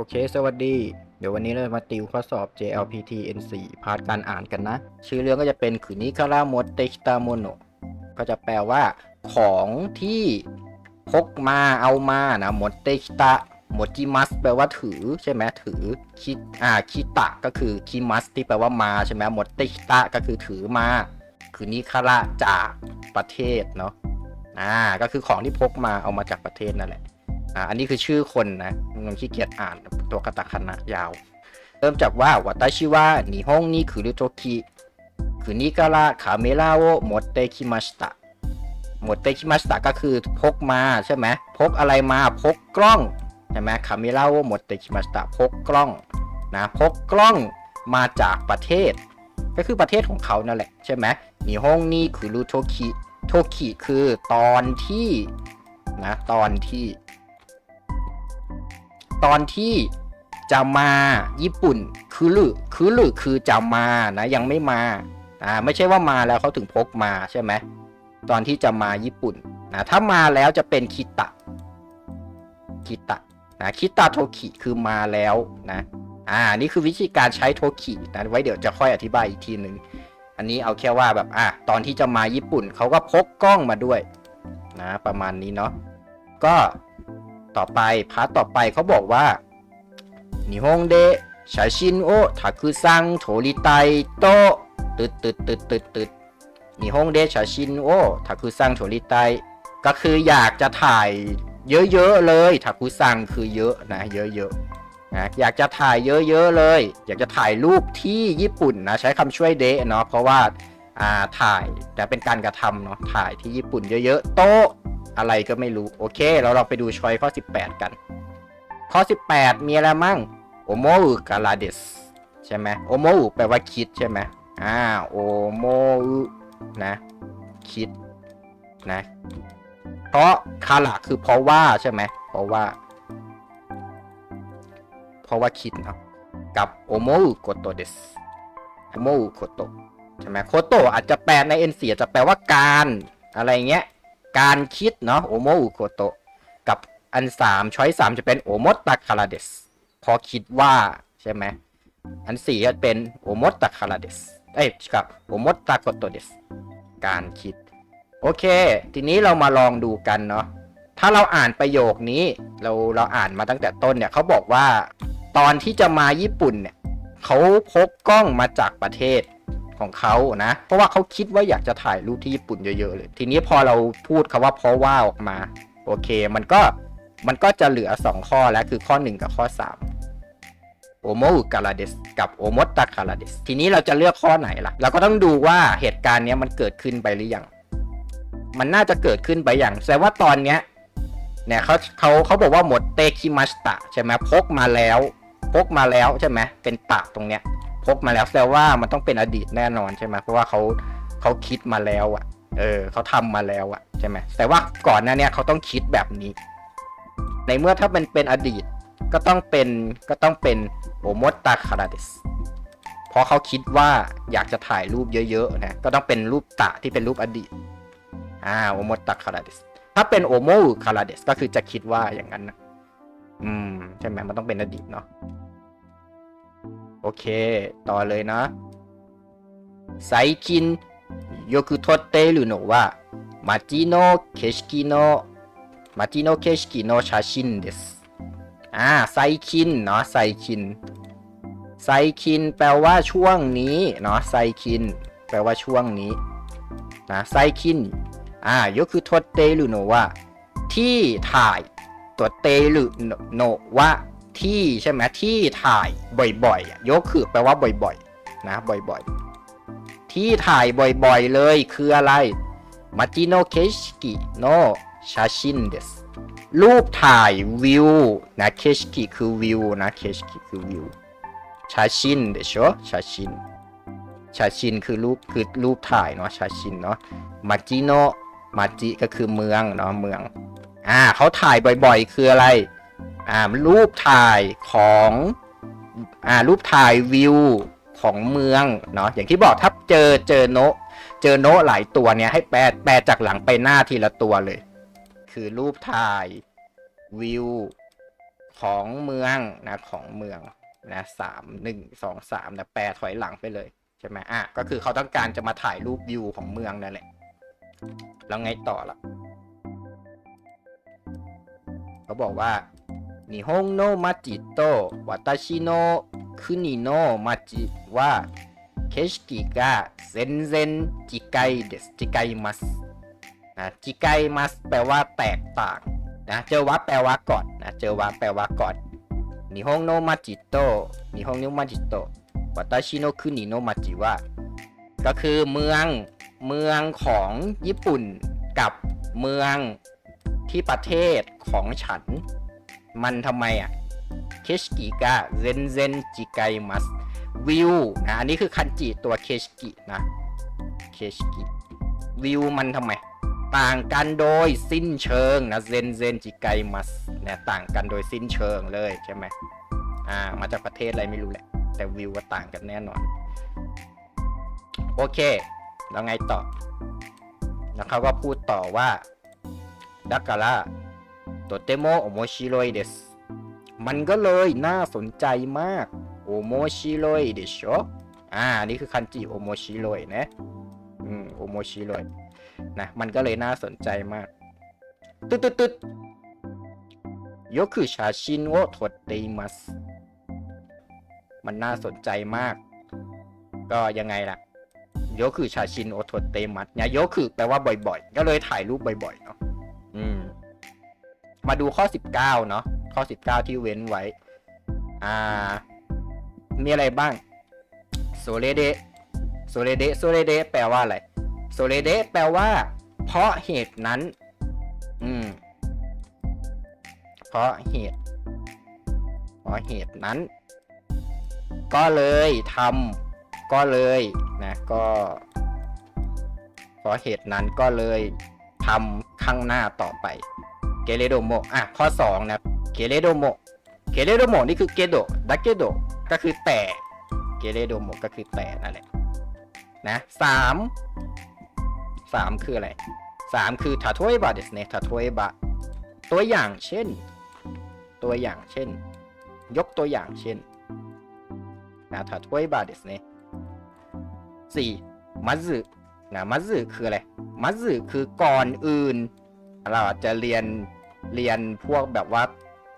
โอเค สวัสดี เดี๋ยววันนี้เรามาติวข้อสอบ JLPT N4 พาร์ทการอ่านกันนะ ชื่อเรื่องก็จะเป็นคุนิคาราโมเตชิตามโนก็จะแปลว่า ของที่พกมาเอามานะโมเตชิตะโมจิมัสแปลว่าถือใช่ไหมถือคิอ่าคิตะก็คือคิมัสที่แปลว่ามาใช่ไหมโมเตชิตะก็คือถือมาคุนิคาระจากประเทศเนาะอ่าก็คือของที่พกมาเอามาจากประเทศนั่นแหละ อ่าอันนี้คือชื่อคนนะมึงขี้เกียจอ่านตัวกาตาคณะยาว เริ่มจากว่าวัตชิวะนิฮงนี่คือรุโตคิคือนิการะคาเมระโอโมเตคิมาชิตะโมเตคิมาชิตะก็คือพกมาใช่ไหมพกอะไรมาพกกล้องใช่ไหมคาเมระโอโมเตคิมาชิตะพกกล้องนะพกกล้องมาจากประเทศ ก็คือประเทศของเขานั่นแหละใช่ไหมนิฮงนี่คือรุโตคิโทคิคือตอนที่นะตอนที่ ตอนที่จะมาญี่ปุ่นคือหรือคือหรือคือจะมานะยังไม่มาอ่าไม่ใช่ว่ามาแล้วเขาถึงพกมาใช่ไหมตอนที่จะมาญี่ปุ่นนะถ้ามาแล้วจะเป็นคิตะคิตะนะคิตะโทคิคือมาแล้วนะอ่านี่คือวิธีการใช้โทคินะไว้เดี๋ยวจะค่อยอธิบายอีกทีหนึ่งอันนี้เอาแค่ว่าแบบอะตอนที่จะมาญี่ปุ่นเขาก็พกกล้องมาด้วยนะประมาณนี้เนาะก็ ต่อไปพาร์ทต่อไปเขาบอกว่านิฮงเดชาชินโอทาคุซังโทริไตโตตึดตึดตึดตึดตึดนิฮงเดชาชินโอทาคุซังโทริไตก็คืออยากจะถ่ายเยอะๆเลยทาคุซังคือเยอะนะเยอะๆนะอยากจะถ่ายเยอะๆเลย อยากจะถ่ายรูปที่ญี่ปุ่นนะใช้คำช่วยเดะเนาะเพราะว่าอ่าถ่ายแต่เป็นการกระทำเนาะถ่ายที่ญี่ปุ่นเยอะๆโต อะไรก็ไม่รู้ โอเค เราลองไปดูชอยข้อ 18 กัน ข้อ 18 มีอะไรมั่งโอโมอุกาลาเดสใช่ไหมโอโมอุแปลว่าคิดใช่ไหมอ่าโอโมอุนะคิดนะเพราะคาระคือเพราะว่าใช่ไหมเพราะว่า เพราะว่าคิดเนาะกับโอโมอุโกโตเดสโอโมอุโกโตใช่ไหมโคโตอาจจะแปลในเอ็นเสียจะแปลว่าการอะไรเงี้ย การคิดเนาะโอโมอุโกโตะกับอันสามช้อยสามจะเป็นโอมตาคาราเดสพอคิดว่าใช่ไหมอันสี่จะเป็นโอมตาคาราเดสเอ้ยกับโอมตาโกโตเดสการคิด โอเค ทีนี้เรามาลองดูกันเนาะถ้าเราอ่านประโยคนี้เราเราอ่านมาตั้งแต่ต้นเนี่ยเขาบอกว่า ตอนที่จะมาญี่ปุ่นเนี่ยเขาพกกล้องมาจากประเทศ ของเขานะ เพราะว่าเขาคิดว่าอยากจะถ่ายรูปที่ญี่ปุ่นเยอะๆเลย ทีนี้พอเราพูดคาว่าเพราะว่าออกมา โอเค มันก็มันก็จะเหลือ 2 ข้อแล้วคือข้อ 1 กับข้อ 3โอโมอุกาลาเดสกับโอมตาคาราเดสทีนี้เราจะเลือกข้อไหนล่ะ เราก็ต้องดูว่าเหตุการณ์นี้มันเกิดขึ้นไปหรือยัง มันน่าจะเกิดขึ้นไปอย่างแสดงว่าตอนเนี้ยเนี่ยเขาเขาเขาบอกว่าหมดเตคิมัสตะใช่ไหมพกมาแล้ว พกมาแล้วใช่ไหมเป็นตะตรงเนี้ย พกมาแล้วแสดงว่ามันต้องเป็นอดีตแน่นอนใช่ไหมเพราะว่าเขาเขาคิดมาแล้วอะ เออเขาทำมาแล้วอะใช่ไหมแต่ว่าก่อนหน้าเนี้ยเขาต้องคิดแบบนี้ ในเมื่อถ้ามันเป็นอดีตก็ต้องเป็นก็ต้องเป็นโอมดตาคาราเดสเพราะเขาคิดว่าอยากจะถ่ายรูปเยอะๆนะก็ต้องเป็นรูปตะที่เป็นรูปอดีตอ่าโอมดตาคาราเดสถ้าเป็นโอโมคาราเดสก็คือจะคิดว่าอย่างนั้นนะอืม ใช่ไหมมันต้องเป็นอดีตเนาะ โอเค ต่อเลยนะไซคินโยคุอทเตหรือโนว่ามาจิโนเคชกิโนมาจิโนเคชกิโนชาชินเดสอ่าไซคินเนาะไซคินไซคินแปลว่าช่วงนี้เนาะไซคินแปลว่าช่วงนี้นะไซคินอ่าโยคุอทเตหรือโนว่าที่ถ่ายตัวเตลูโนว่า ที่ใช่ไหมที่ถ่ายบ่อยๆอะยกคือแปลว่าบ่อยๆ นะ บ่อยๆ ที่ถ่ายบ่อยๆเลยคืออะไรมาจิโนเคชกิโนชาชินเดสรูปถ่ายวิวนะเคชกิคือวิวนะเคชกิคือวิวชาชินเดชชาชินชาชินคือรูปคือรูปถ่ายเนาะชาชินเนาะมาจิโนมาจิก็คือเมืองเนาะเมืองอ่าเขาถ่ายบ่อยๆ คืออะไร อ่ารูปถ่ายของอ่ารูปถ่ายวิวของเมืองเนาะอย่างที่บอกถ้าเจอเจอโนเจอโนหลายตัวเนี่ยให้แปลแปลจากหลังไปหน้าทีละตัวเลย คือรูปถ่ายวิวของเมืองนะของเมืองนะสามหนึ่งสองสามนะแปลถอยหลังไปเลยใช่ไหมอะก็คือเขาต้องการจะมาถ่ายรูปวิวของเมืองนั่นแหละแล้วไงต่อล่ะ เขาบอกว่า 日本の町と私の国の町は景色が全然違いです。違います。นะ違いますแปลว่าแตกต่างนะเจอว่าแปลว่าก่อนนะเจอว่าแปลว่าก่อน日本の町と日本の町と私の国の町はก็คือเมืองเมืองของญี่ปุ่นกับเมืองที่ประเทศของฉัน มันทำไมอะเคชกิกะเซนเซนจิไกมัสวิวนะอันนี้คือคันจิตัวเคชกินะเคชกิวิวมันทำไม ต่างกันโดยสิ้นเชิงนะเซนเซนจิไกมัสเนี่ยต่างกันโดยสิ้นเชิงเลยใช่ไหมอ่ามาจากประเทศอะไรไม่รู้แหละ แต่วิวก็ต่างกันแน่นอน โอเค แล้วไงต่อ แล้วเขาก็พูดต่อว่าดักกะละ โตเตโมโอโมชิโรยเดสมันก็เลยน่าสนใจมากโอโมชิโรยเดชโอ่า นี่คือคันจิโอโมชิโรยนะ อืม โอโมชิโรยนะ มันก็เลยน่าสนใจมาก ตึ๊ดตึ๊ดตึ๊ดยกคือชาชินโอโทเตมัส มันน่าสนใจมาก ก็ยังไงล่ะโยคือชาชินโอโทเตมัสเนี่ยโยคือแปลว่าบ่อยๆ ก็เลยถ่ายรูปบ่อยๆเนาะ มาดูข้อ 19 เนาะข้อ 19 ที่เว้นไว้ อ่า มีอะไรบ้างโซเลเดโซเลเดโซเลเดแปลว่าอะไรโซเลเดแปลว่า เพราะเหตุนั้น อืม เพราะเหตุ เพราะเหตุนั้น ก็เลยทำก็เลยนะก็เพราะเหตุนั้นก็เลยทำข้างหน้าต่อไป เกเรโดโมอะข้อ2นะเกเรโดโมเกเรโดโมนี่คือเกโดดักเกโดก็คือแต่เกเรโดโมก็คือแต่นั่นแหละนะสามสามคืออะไรสามคือทาทเอบะเดสเนทาทเอบะตัวอย่างเช่น ตัวอย่างเช่น ยกตัวอย่างเช่นนะทาทเอบะเดสเนสี่มัซึนะมัซึคืออะไรมัซึคือก่อนอื่น เราอาจจะเรียน เรียนพวกแบบว่า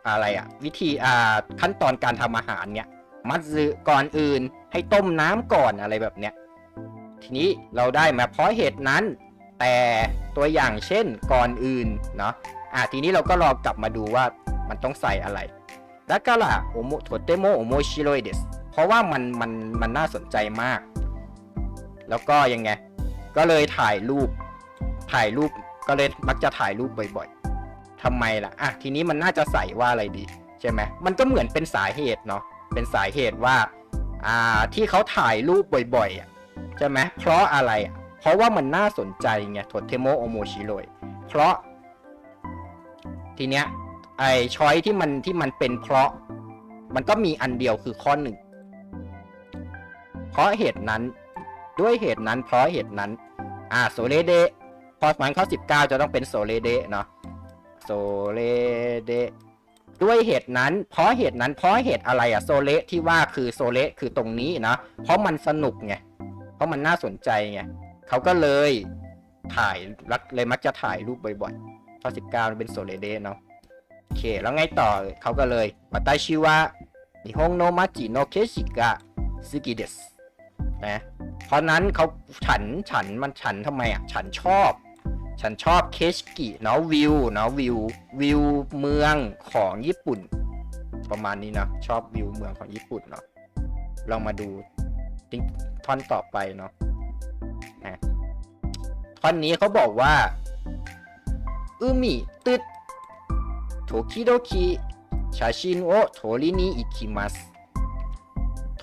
อะไรอะวิธีอ่าขั้นตอนการทำอาหารเนี่ย มัตสึก่อนอื่น ให้ต้มน้ำก่อนอะไรแบบเนี้ยทีนี้เราได้มาเพราะเหตุนั้น แต่ตัวอย่างเช่นก่อนอื่นเนาะอะทีนี้เราก็ลองกลับมาดูว่ามันต้องใส่อะไรดักกะละโอโมโทเตโมโอโมชิโรยเดสเพราะว่ามันมันมันน่าสนใจมาก แล้วก็ยังไง ก็เลยถ่ายรูปถ่ายรูปก็เลยมักจะถ่ายรูปบ่อยๆ ทำไมล่ะอะทีนี้มันน่าจะใส่ว่าอะไรดีใช่ไหมมันก็เหมือนเป็นสาเหตุเนาะเป็นสาเหตุว่าอ่าที่เขาถ่ายรูปบ่อยๆอะใช่ไหมเพราะอะไรอะเพราะว่ามันน่าสนใจไงโทเทโมโอโมชิโรยเพราะ ทีเนี้ยไอช้อยที่มันที่มันเป็นเพราะ มันก็มีอันเดียวคือข้อหนึ่งเพราะเหตุนั้นด้วยเหตุนั้นเพราะเหตุนั้น อ่าโซเลเดพอมันข้อ19 จะต้องเป็นโซเลเดเนาะ โซเลเดด้วยเหตุนั้น เพราะเหตุนั้น เพราะเหตุอะไรอะโซเลที่ว่าคือโซเลคือตรงนี้นะ เพราะมันสนุกไง เพราะมันน่าสนใจไงเขาก็เลยถ่ายรักเลยมักจะถ่ายรูปบ่อยๆข้อ19มันเป็นโซเลเดเนาะ โอเค แล้วไงต่อเขาก็เลยวัตชิวะนิฮงโนมาจิโนเคชิกะซึกิเดสนะ เพราะนั้นเขาฉันฉันมันฉันทำไมอะ ฉันชอบ ฉันชอบเคชกิเนาะวิวเนาะวิววิวเมืองของญี่ปุ่น ประมาณนี้เนาะชอบวิวเมืองของญี่ปุ่นเนาะลองมาดูท่อนต่อไปเนาะนะท่อนนี้เขาบอกว่าอุมิตึดโทคิโดคิชาชินโอโทรินิอิคิมัส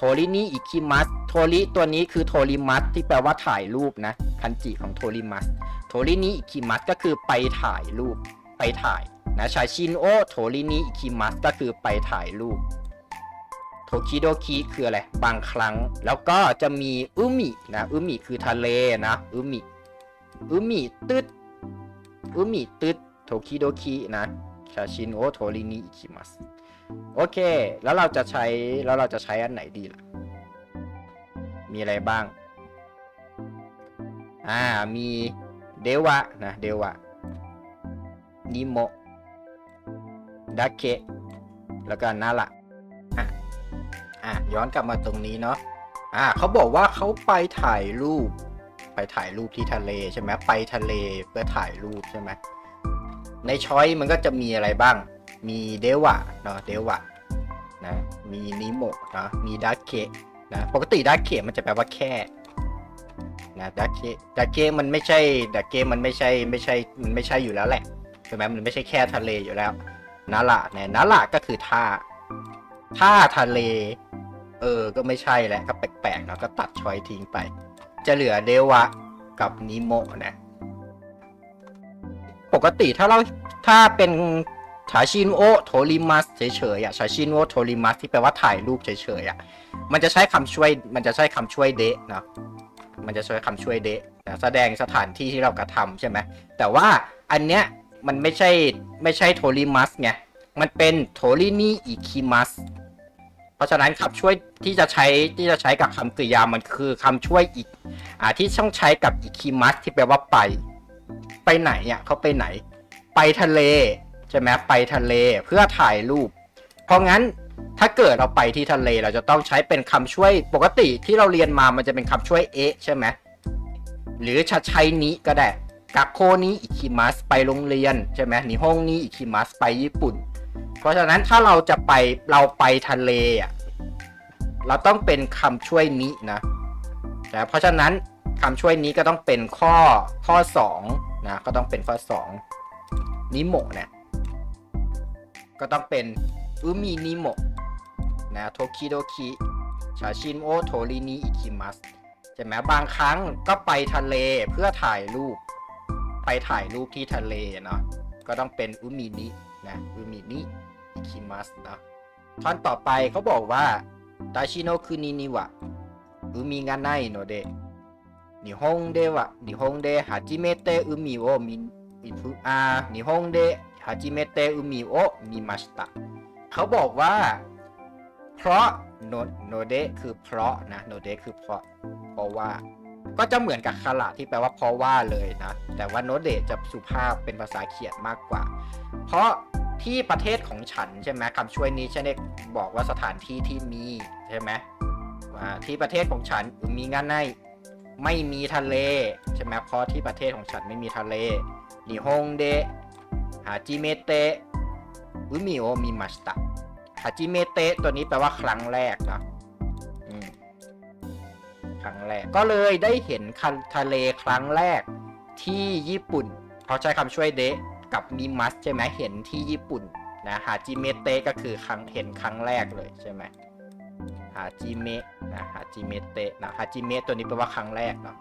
โทรินิอิคิมัสโทริตัวนี้คือโทริมัสที่แปลว่าถ่ายรูปนะคันจิของโทริมัสโทรินิอิคิมัสก็คือไปถ่ายรูป ไปถ่ายนะชาชินโอโทรินิอิคิมัสก็คือไปถ่ายรูปโทคิโดคิคืออะไร บางครั้ง แล้วก็จะมีอุมินะอุมิคือทะเลนะอุมิอุมิตึดอุมิตึดโทคิโดคินะชาชินโอโทรินิอิคิมัส โอเค แล้วเราจะใช้แล้วเราจะใช้อันไหนดีล่ะ มีอะไรบ้าง อ่ามีเดวะนะเดวะนิโมดาเกะแล้วก็นาระอะอะย้อนกลับมาตรงนี้เนาะอ่าเขาบอกว่าเขาไปถ่ายรูป ไปถ่ายรูปที่ทะเลใช่ไหมไปทะเลเพื่อถ่ายรูปใช่ไหมในช้อยมันก็จะมีอะไรบ้าง มีเดวะเนาะเดวะนะมีนิโมเนาะมีดาเกะนะปกติดาเกะมันจะแปลว่าแค่นะดาเกะดาเกะมันไม่ใช่ดาเกะมันไม่ใช่ไม่ใช่มันไม่ใช่อยู่แล้วแหละใช่ไหมมันไม่ใช่แค่ทะเลอยู่แล้วนาระเนี่ยนาระก็คือท่าท่าทะเล เออ ก็ไม่ใช่แหละก็แปลกๆเนาะก็ตัดชอยทิ้งไป จะเหลือเดวะกับนิโมะนะปกติถ้าเราถ้าเป็น ชาชินโอโทริมัสเฉยๆอะชาชินโอโทริมัสที่แปลว่าถ่ายรูปเฉยๆอะมันจะใช้คำช่วย มันจะใช้คำช่วยเดะนะมันจะใช้คำช่วยเดะนะแสดงสถานที่ที่เรากระทำใช่ไหมแต่ว่าอันเนี้ยมันไม่ใช่ไม่ใช่โทริมัสไงมันเป็นโทรินิอิคิมัสเพราะฉะนั้นคำช่วยที่จะใช้ที่จะใช้กับคำกริยามันคือคำช่วยอีกอ่าที่ต้องใช้กับอิคิมัสที่แปลว่าไป ไปไหนอะเขาไปไหน ไปทะเล ใช่ไหมไปทะเลเพื่อถ่ายรูป เพราะงั้นถ้าเกิดเราไปที่ทะเลเราจะต้องใช้เป็นคำช่วยปกติที่เราเรียนมามันจะเป็นคำช่วยเอะใช่ไหมหรือชาชัยนี้ก็ได้กักโคนี้อิคิมัสไปโรงเรียนใช่ไหมนิฮงนี้อิคิมัสไปญี่ปุ่น เพราะฉะนั้นถ้าเราจะไปเราไปทะเลอะเราต้องเป็นคำช่วยนี้นะนะเพราะฉะนั้นคำช่วยนี้ก็ต้องเป็นข้อข้อสองนะก็ต้องเป็นข้อสองนิโมะเนี่ย ก็ต้องเป็นอุมินิโมะนะโทคิโดคิชาชินโอโทรินิอิคิมัสใช่ไหมบางครั้งก็ไปทะเลเพื่อถ่ายรูป ไปถ่ายรูปที่ทะเลเนาะก็ต้องเป็นอุมินินะอุมินิอิคิมัสนะท่อนต่อไปเขาบอกว่าตาชิโนคุนินิวะอุมิがないので日本では日本で初めて海を見ふあ日本で าจิเมเตอุมิโอมิมาสตะเขาบอกว่า เพราะโนโนเดคือเพราะนะโนเดคือเพราะเพราะว่า ก็จะเหมือนกับคาระที่แปลว่าเพราะว่าเลยนะ แต่ว่าโนเดจะสุภาพเป็นภาษาเขียนมากกว่า เพราะที่ประเทศของฉันใช่ไหมคำช่วยนี้ฉันได้บอกว่าสถานที่ที่มีใช่ไหมว่าที่ประเทศของฉันมีงานในไม่มีทะเลใช่ไหมเพราะที่ประเทศของฉันไม่มีทะเลนิฮงเด จิเมเตะอุมิโอมิมาสตะฮาจิเมเตะตัวนี้แปลว่าครั้งแรกนะครั้งแรก ก็เลยได้เห็นคันทะเลครั้งแรกที่ญี่ปุ่นเพราใช้คำช่วยเดะกับมิมัสใช่ไหมเห็นที่ญี่ปุ่นนะฮาจิเมเตะก็คือครั้งเห็นครั้งแรกเลยใช่ไหมฮาจิเมะนะฮาจิเมเตะนะฮาจิเมะตัวนี้แปลว่าครั้งแรกเนาะ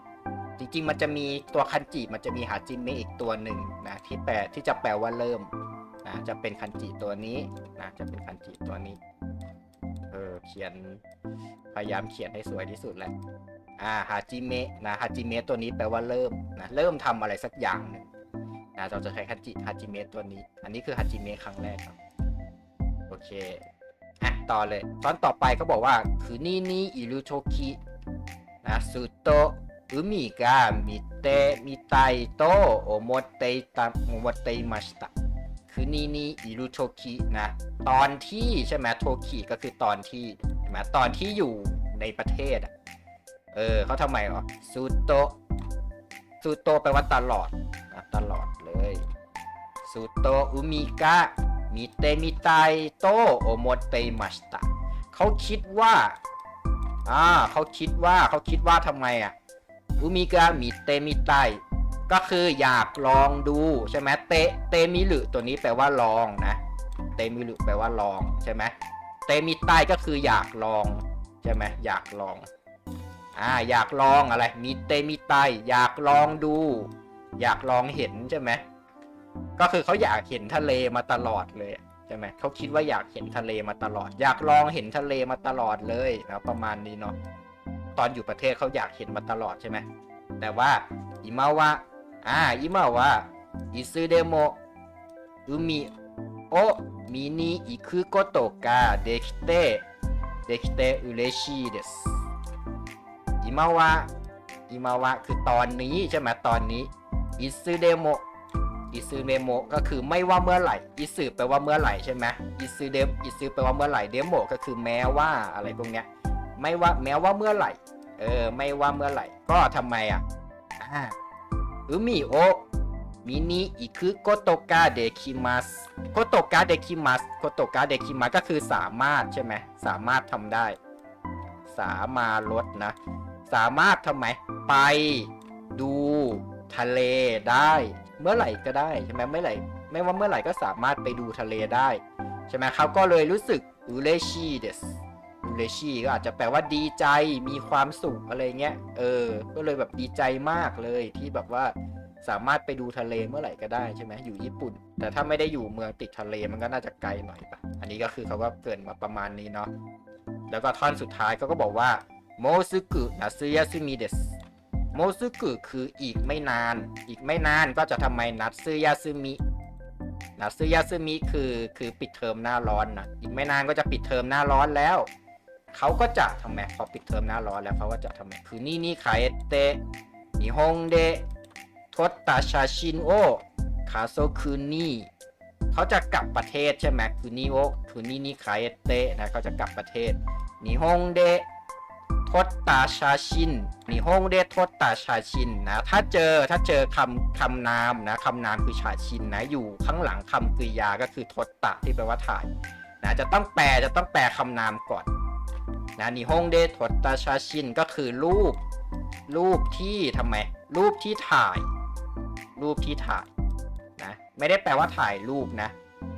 จริง ๆ มันจะมีตัวคันจิมันจะมีฮาจิเมะอีกตัวหนึ่งนะที่แปลที่จะแปลว่าเริ่มนะจะเป็นคันจิตัวนี้นะจะเป็นคันจิตัวนี้เออเขียนพยายามเขียนให้สวยที่สุดแหละอ่าฮาจิเมะนะฮาจิเมะตัวนี้แปลว่าเริ่มนะเริ่มทำอะไรสักอย่างหนึ่งนะเราจะใช้คันจิฮาจิเมะตัวนี้ อันนี้คือฮาจิเมะครั้งแรกครับโอเคอะต่อเลย ตอนต่อไปเขาบอกว่าคือนี่นี่อิรุโชคินะสุโตะอุมิกามิเตะมิไตโตโอโมเตตะโอโมเตมาสตะคือนี่นี่อิรุโชคินะ ตอนที่ใช่ไหมโทคิก็คือตอนที่ใช่ไหมตอนที่อยู่ในประเทศอะเออเขาทำไมเหรอสุโตะสุโตแปลว่าตลอดนะตลอดเลยสุโตอุมิกะมิเตมิไตโตโอโมเตมัสตะเขาคิดว่าอ่าเขาคิดว่าเขาคิดว่าทำไมอะ อุมิกะมิเตมิไตก็คืออยากลองดูใช่ไหมเตเตมิหรือตัวนี้แปลว่าลองนะ เตมิหรือแปลว่าลองใช่ไหมเตมิไตก็คืออยากลองใช่ไหมอยากลองอ่าอยากลองอะไร มีเตมิไตอยากลองดู อยากลองเห็นใช่ไหมก็คือเขาอยากเห็นทะเลมาตลอดเลยใช่ไหมเขาคิดว่าอยากเห็นทะเลมาตลอด อยากลองเห็นทะเลมาตลอดเลยนะประมาณนี้เนาะ ตอนอยู่ประเทศเขาอยากเห็นมาตลอดใช่ไหมแต่ว่าอิมาวะอ่าอิมาวะอิซึเดโมอุมิโอมินิอิคุโกโตกะเดคิเตเดคิเตอุเรชิเดสอิมาวะอิมาวะคือตอนนี้ใช่ไหมตอนนี้อิซึเดโมอิซึเดโมก็คือไม่ว่าเมื่อไหร่อิซึแปลว่าเมื่อไหร่ใช่ไหมอิซึเดอิซึแปลว่าเมื่อไหร่เดโมก็คือแม้ว่าอะไรพวกเนี้ย ไม่ว่าแม้ว่าเมื่อไหร่ เออ ไม่ว่าเมื่อไหร่ ก็ทำไมอะอ่าอุมิโอมินิอิคุโกโตกะเดคิมัสโกโตกะเดคิมัสโกโตกะเดคิมัสก็คือสามารถใช่ไหมสามารถทำได้ สามารถลดนะ สามารถทำไม ไปดูทะเลได้ เมื่อไหร่ก็ได้ใช่ไหมเมื่อไหร่ ไม่ว่าเมื่อไหร่ก็สามารถไปดูทะเลได้ ใช่ไหมเขาก็เลยรู้สึกอุเลชีเดส เลชีก็อาจจะแปลว่าดีใจมีความสุขอะไรเงี้ยเออ ก็เลยแบบดีใจมากเลยที่แบบว่าสามารถไปดูทะเลเมื่อไหร่ก็ได้ใช่ไหมอยู่ญี่ปุ่น แต่ถ้าไม่ได้อยู่เมืองติดทะเลมันก็น่าจะไกลหน่อยปะอันนี้ก็คือเขาก็เกินมาประมาณนี้เนาะแล้วก็ท่อนสุดท้ายเขาก็บอกว่าโมซึกุนาซึยาซึมิเดสโมซึกุคืออีกไม่นาน อีกไม่นานก็จะทำไมนัตซึยาซึมินัตซึยาซึมิคือคือปิดเทอมหน้าร้อนนะอีกไม่นานก็จะปิดเทอมหน้าร้อนแล้ว เขาก็จะทำไมพอปิดเทอมหน้าร้อนแล้วเขาก็จะทำไมคือนี่นี่คาเอเตะนิฮงเดทดตาชาชินโอคาโซคืนนี่เขาจะกลับประเทศใช่ไหมคือนี่โอคือนี่นี่คาเอเตะนะเขาจะกลับประเทศนิฮงเดทดตาชาชินนิฮงเดทดตาชาชินนะ ถ้าเจอถ้าเจอคำคำนามนะคำนามคือชาชินนะ อยู่ข้างหลังคำกริยาก็คือทดตะที่แปลว่าถ่ายนะ จะต้องแปลจะต้องแปลคำนามก่อน นะนิฮงเดทดตาชาชินก็คือรูป รูปที่ทำไม รูปที่ถ่าย รูปที่ถ่ายนะไม่ได้แปลว่าถ่ายรูปนะ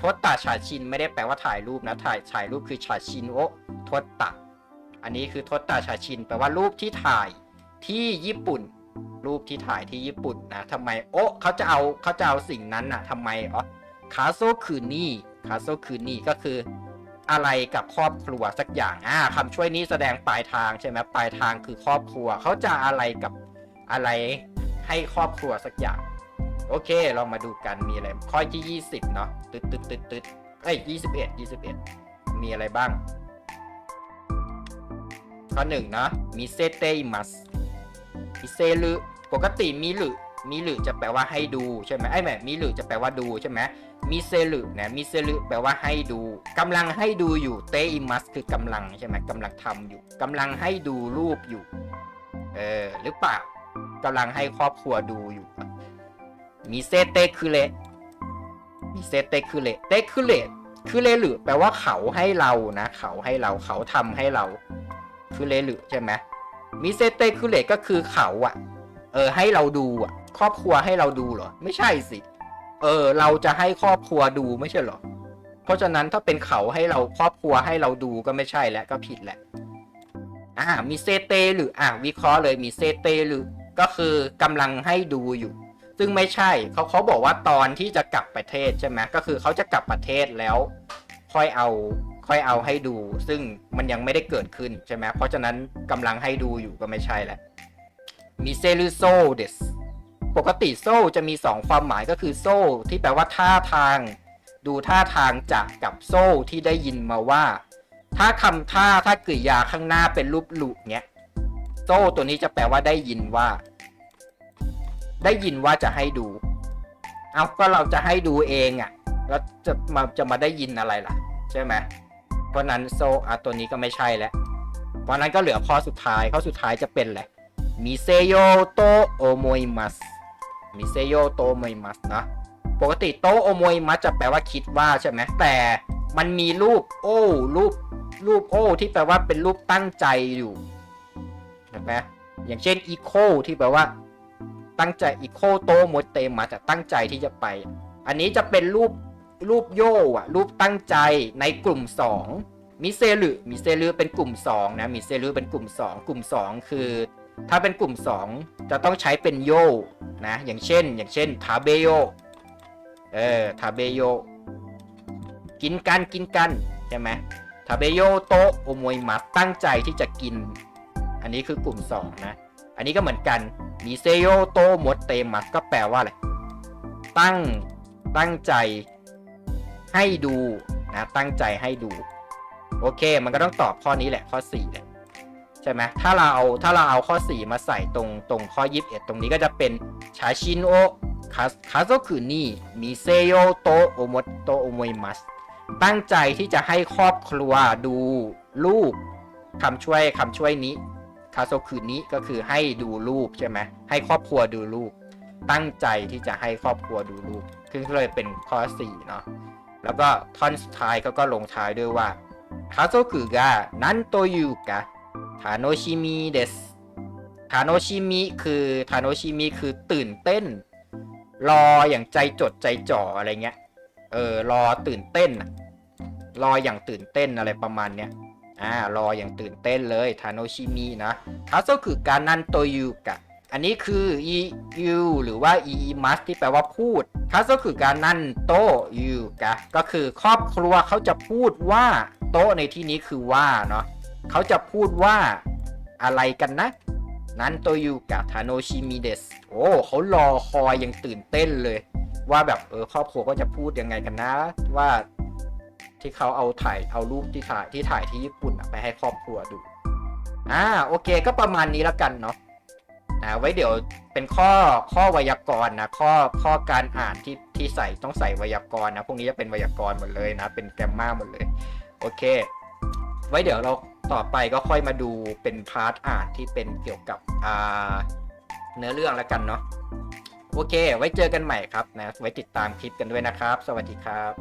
ทดตาชาชินไม่ได้แปลว่าถ่ายรูปนะถ่ายถ่ายรูปคือชาชินโอทดตะอันนี้คือทดตาชาชินแปลว่ารูปที่ถ่ายที่ญี่ปุ่น รูปที่ถ่ายที่ญี่ปุ่นนะทำไมโอเขาจะเอาเขาจะเอาสิ่งนั้นนะทำไมอ๋อคาโซคืนนี่คาโซคืนนี่ก็คือ อะไรกับครอบครัวสักอย่างอ่าคำช่วยนี้แสดงปลายทางใช่ไหมปลายทางคือครอบครัว เขาจะอะไรกับอะไรให้ครอบครัวสักอย่าง โอเคลองมาดูกันมีอะไรข้อที่ 20 เนาะตึ๊ดตึ๊ดตึ๊ดตึ๊ดเอ้ย21 21มีอะไรบ้าง ข้อหนึ่งนะมิเซเตอิมัสมิเซลุปกติมิลุ มิลุจะแปลว่าให้ดูใช่ไหมไอ้แม่มิลุจะแปลว่าดูใช่ไหมมิเซลุนะมิเซลุแปลว่าให้ดูกำลังให้ดูอยู่เตอิมัสคือกำลังใช่ไหมกำลังทำอยู่กำลังให้ดูรูปอยู่ เออหรือเปล่ากำลังให้ครอบครัวดูอยู่มิเซเตคุเรมิเซเตคุเรเตคุเรคือเลหรือแปลว่าเขาให้เรานะ เขาให้เราเขาทำให้เรา คือเลหรือใช่ไหมมิเซเตคือเลก็คือเขาอะเออให้เราดูอะ ครอบครัวให้เราดูเหรอ ไม่ใช่สิ เออ เราจะให้ครอบครัวดูไม่ใช่เหรอ เพราะฉะนั้นถ้าเป็นเขาให้เราครอบครัวให้เราดูก็ไม่ใช่แล้วก็ผิดแหละ อ่ามิเซเตหรืออ่าวิเคราะห์เลยมิเซเตหรือก็คือกำลังให้ดูอยู่ ซึ่งไม่ใช่เขาเขาบอกว่าตอนที่จะกลับประเทศใช่ไหมก็คือเขาจะกลับประเทศแล้ว ค่อยเอาค่อยเอาให้ดู ซึ่งมันยังไม่ได้เกิดขึ้นใช่ไหมเพราะฉะนั้นกำลังให้ดูอยู่ก็ไม่ใช่แล้วมิเซลุโซเดส ปกติโซ่จะมี 2 ความหมายก็คือโซ่ ที่แปลว่าท่าทาง ดูท่าทางจากกับโซ่ที่ได้ยินมาว่า ถ้าคำท่าถ้ากริยาข้างหน้าเป็นรูปหลุเนี้ยโซ่ตัวนี้จะแปลว่าได้ยินว่า ได้ยินว่าจะให้ดู เอาก็เราจะให้ดูเองอะ่ะ แล้วจะมาจะมาได้ยินอะไรล่ะ ใช่ไหมเพราะนั้นโซ่อะตัวนี้ก็ไม่ใช่แล้วเพราะนั้นก็เหลือข้อสุดท้ายข้อสุดท้ายจะเป็นแหละมิเซโยโตโอโมยมัส มิเซโยโตโมยมัสนะ ปกติโตโอโมยมัสจะแปลว่าคิดว่าใช่ไหมแต่มันมีรูปโอ้รูปรูปโอ้ที่แปลว่าเป็นรูปตั้งใจอยู่เห็นไหมอย่างเช่นอีโคที่แปลว่า ตั้งใจอีโคโตโมเตมัสจะตั้งใจที่จะไป อันนี้จะเป็นรูปรูปโย่อะรูปตั้งใจในกลุ่ม 2มิเซลุมิเซลุเป็นกลุ่ม2นะมิเซลุเป็นกลุ่ม 2 กลุ่ม 2 คือ ถ้าเป็นกลุ่ม 2 จะต้องใช้เป็นโยนะ อย่างเช่น อย่างเช่นทาเบโยเออทาเบโยกินกันกินกันใช่ไหมทาเบโยโตโอโมยมัสตั้งใจที่จะกิน อันนี้คือกลุ่ม 2 นะ อันนี้ก็เหมือนกันมิเซโยโตโมเตมัสก็แปลว่าอะไรตั้งตั้งใจให้ดูนะตั้งใจให้ดู โอเค มันก็ต้องตอบข้อนี้แหละข้อ4แหละ ใช่ไหมถ้าเราเอาถ้าเราเอาข้อ 4 มาใส่ตรงตรงข้อ 21 ตรงนี้ก็จะเป็นชาชินโอคาคาโซคุนี่มิเซโยโตโอโมโตโอโมยมัสตั้งใจที่จะให้ครอบครัวดูลูกคำช่วยคำช่วยนี้คาโซคุนี้ก็คือให้ดูลูกใช่ไหมให้ครอบครัวดูลูกตั้งใจที่จะให้ครอบครัวดูลูกซึ่งเลยเป็นข้อ 4 เนาะแล้วก็ท่อนสุดท้ายเขาก็ลงท้ายด้วยว่าคาโซคุกะนันโตยุกะ ทาโนชิมิเดสทาโนชิมิคือทาโนชิมิคือตื่นเต้น รออย่างใจจดใจจ่ออะไรเงี้ย เออรอตื่นเต้นรออย่างตื่นเต้นอะไรประมาณเนี้ยอ่ารออย่างตื่นเต้นเลยทาโนชิมินะคาโซคุกะนันโตยุกะอันนี้คืออียูหรือว่าอีมัสที่แปลว่าพูดคาโซคือการนั่นโตยูกะก็คือครอบครัวเขาจะพูดว่าโตในที่นี้คือว่าเนาะ เขาจะพูดว่าอะไรกันนะ นั้นโตยูกะทาโนชิมิเดสโอ้เขารอคอยอยังตื่นเต้นเลย ว่าแบบเออครอบครัวก็จะพูดยังไงกันนะ ว่าที่เขาเอาถ่ายเอารูปที่ถ่ายที่ถ่ายที่ญี่ปุ่นไปให้ครอบครัวดูอ่าโอเคก็ประมาณนี้แล้วกันเนาะนะไว้เดี๋ยวเป็นข้อข้อไวยากรณ์นะข้อข้อการอ่านที่ที่ใส่ต้องใส่ไวยากรณ์นะพวกนี้จะเป็นไวยากรณ์หมดเลยนะ เป็นแกรมมาหมดเลย โอเค ไว้เดี๋ยวเรา ต่อไปก็ค่อยมาดูเป็นพาร์ทอ่านที่เป็นเกี่ยวกับอ่าเนื้อเรื่องแล้วกันเนาะโอเค ไว้เจอกันใหม่ครับนะ ไว้ติดตามคลิปกันด้วยนะครับ สวัสดีครับ